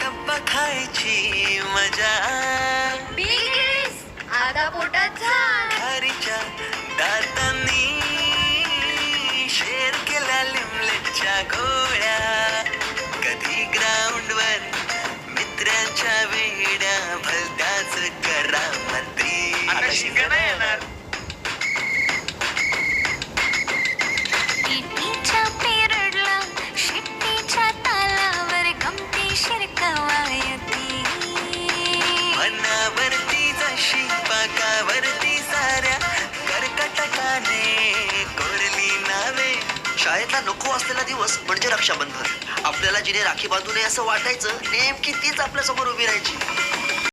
टप्पा खायची मजा. बिगीस आता पोटात खारीच्या दातांनी शेर केल्या लिमलेटच्या गोळ्या. कधी ग्राउंडवर मित्रांच्या वेड्या भलत्याच करा मंत्री. येणार. शाळेतला नको असलेला दिवस म्हणजे रक्षाबंधन. आपल्याला जिने राखी बांधू नये असं वाटायचं नेमकी तीच आपल्यासमोर उभी राहायची.